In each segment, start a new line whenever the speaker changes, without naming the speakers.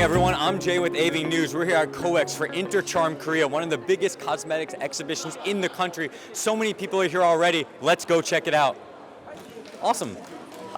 everyone. I'm Jay with AV News. We're here at COEX for Intercharm Korea, one of the biggest cosmetics exhibitions in the country. So many people are here already. Let's go check it out. Awesome.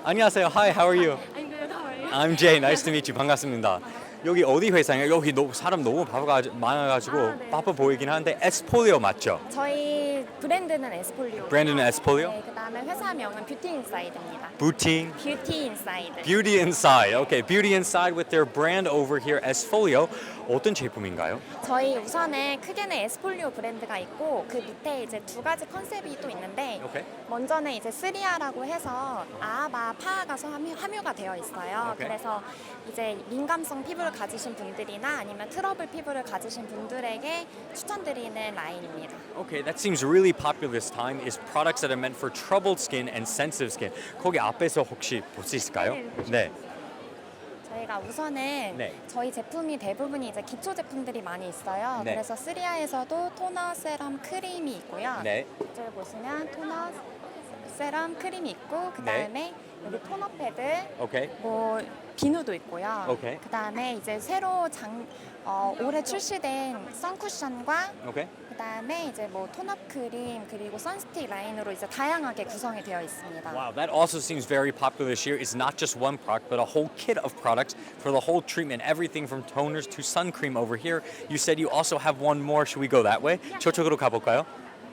안녕하세요. Hi, how are you?
I'm good. How are you?
I'm Jay. Nice to meet you. 반갑습니다. 여기 어디 회사인가요? 여기 너, 사람 너무 바빠 많아가지고
아, 네.
바빠 보이긴 하는데 에스폴리오 맞죠?
저희 브랜드는 에스폴리오.
브랜드는 에스폴리오?
네, 그다음에 회사명은 뷰티 인사이드입니다.
부팅
뷰티 인사이드.
Beauty Inside. Okay, Beauty Inside with their brand over here, Esfolio. 어떤 제품인가요?
저희 우선은 크게는 에스폴리오 브랜드가 있고 그 밑에 이제 두 가지 컨셉이 또 있는데
오케이.
먼저는 이제 쓰리아라고 해서 아아바 파아가 함유, 함유가 되어 있어요.
오케이.
그래서 이제 민감성 피부를 가지신 분들이나 아니면 트러블 피부를 가지신 분들에게 추천드리는 라인입니다.
Okay, that seems really popular this time. Is products that are meant for troubled skin and sensitive skin. 거기 앞에서 혹시 볼 수 있을까요? 네.
저희가 우선은
네.
저희 제품이 대부분이 이제 기초 제품들이 많이 있어요.
네.
그래서 쓰리아에서도 토너, 세럼, 크림이 있고요.
네.
이쪽에 보시면 토너, 세럼, 크림이 있고 그
네.
다음에 여기 토너 패드,
Okay.
뭐 비누도 있고요.
오케이.
그 다음에 이제 새로 장 어, 올해 출시된 선쿠션과
Okay.
그 다음에 이제 뭐 톤업 크림 그리고 선스틱 라인으로 이제 다양하게 구성이 되어 있습니다.
Wow, that also seems very popular this year. It's not just one product, but a whole kit of products for the whole treatment. Everything from toners to sun cream over here. You said you also have one more. Should we go that way? 저쪽으로 가볼까요?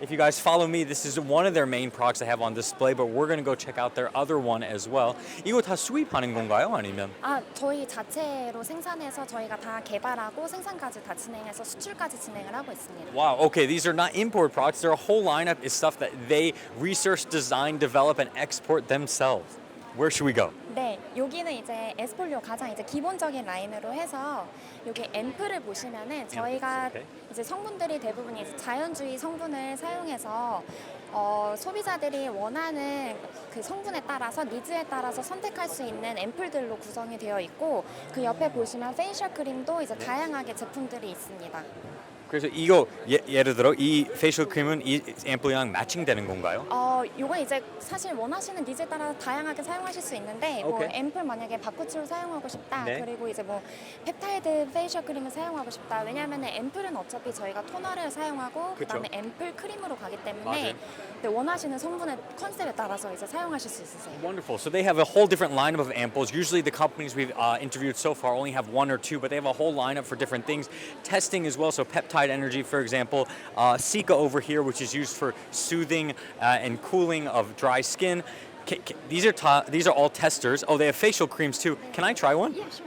If you guys follow me, this is one of their main products they have on display, but we're going to go check out their other one as well. 이거 다 수입하는 건가요? 아니면?
아, 저희 자체로 생산해서 저희가 다 개발하고 생산까지 다 진행해서 수출까지 진행을 하고 있습니다.
Wow, okay, these are not import products. Their whole lineup is stuff that they research, design, develop, and export themselves. Where should we go?
네, 여기는 이제 에스폴리오 가장 이제 기본적인 라인으로 해서 여기 앰플을 보시면은 저희가
오케이.
이제 성분들이 대부분 이제 자연주의 성분을 사용해서 어, 소비자들이 원하는 그 성분에 따라서 니즈에 따라서 선택할 수 있는 앰플들로 구성이 되어 있고 그 옆에 보시면 페이셜 크림도 이제 다양하게 제품들이 있습니다.
그래서 이거 예, 예를 들어 이 페이셜 크림은 이 앰플이랑 매칭되는 건가요?
어, 요건 이제 사실 원하시는 니즈에 따라 다양하게 사용하실 수 있는데 뭐
오케이.
앰플 만약에 바쿠치로 사용하고 싶다
네.
그리고 이제 뭐 펩타이드 페이셜 크림을 사용하고 싶다 왜냐하면 앰플은 어차피 저희가 토너를 사용하고
그쵸.
그다음에 앰플 크림으로 가기 때문에. 근데 원하시는 성분의 컨셉에 따라서 이제 사용하실 수 있으세요.
Wonderful. So they have a whole different lineup of ampoules. Usually, the companies we've uh, interviewed so far only have one or two, but they have a whole lineup for different things. Testing as well. So peptide energy, for example, uh, Sika over here, which is used for soothing uh, and cooling of dry skin. Ca- ca- these are ta- these are all testers. Oh, they have facial creams too. Can I try one?
Yeah, sure.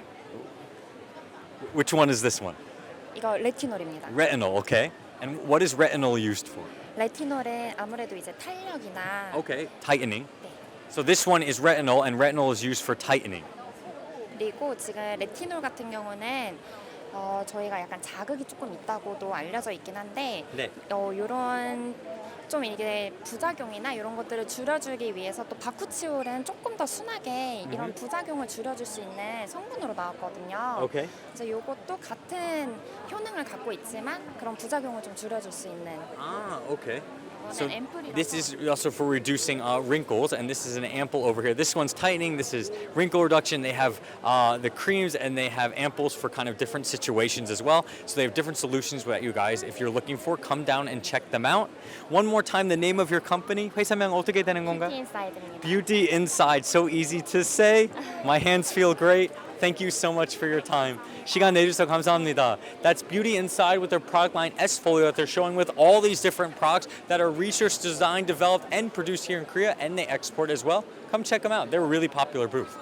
Which one is this one?
이거 레티놀입니다.
Retinol. Okay. And what is retinol used for?
레티놀은 아무래도 이제 탄력이나
Okay. Tightening.
네.
So this one is retinol, and retinol is used for tightening.
그리고 지금 레티놀 같은 경우는 어, 저희가 약간 자극이 조금 있다고도 알려져 있긴 한데
네.
어, 요런 좀 이게 부작용이나 이런 것들을 줄여주기 위해서 또 바쿠치올은 조금 더 순하게 이런 부작용을 줄여줄 수 있는 성분으로 나왔거든요.
Okay.
그래서 요것도 같은 효능을 갖고 있지만 그런 부작용을 좀 줄여줄 수 있는
Ah, okay. So
이거는 앰플이라서
this is also for reducing uh, wrinkles, and this is an ampoule over here. This one's tightening. This is wrinkle reduction. They have uh, the creams, and they have ampoules for kind of different situations as well. So they have different solutions that you guys, if you're looking for, come down and check them out. One more time, the name of your company. 회사명 어떻게 되는 건가?
뷰티 인사이드입니다.
Beauty Inside. So easy to say. My hands feel great. Thank you so much for your time. 시간 내주셔서 감사합니다. That's Beauty Inside with their product line Esfolio that they're showing with all these different products that are research, designed, developed, and produced here in Korea, and they export as well. Come check them out. They're a really popular booth.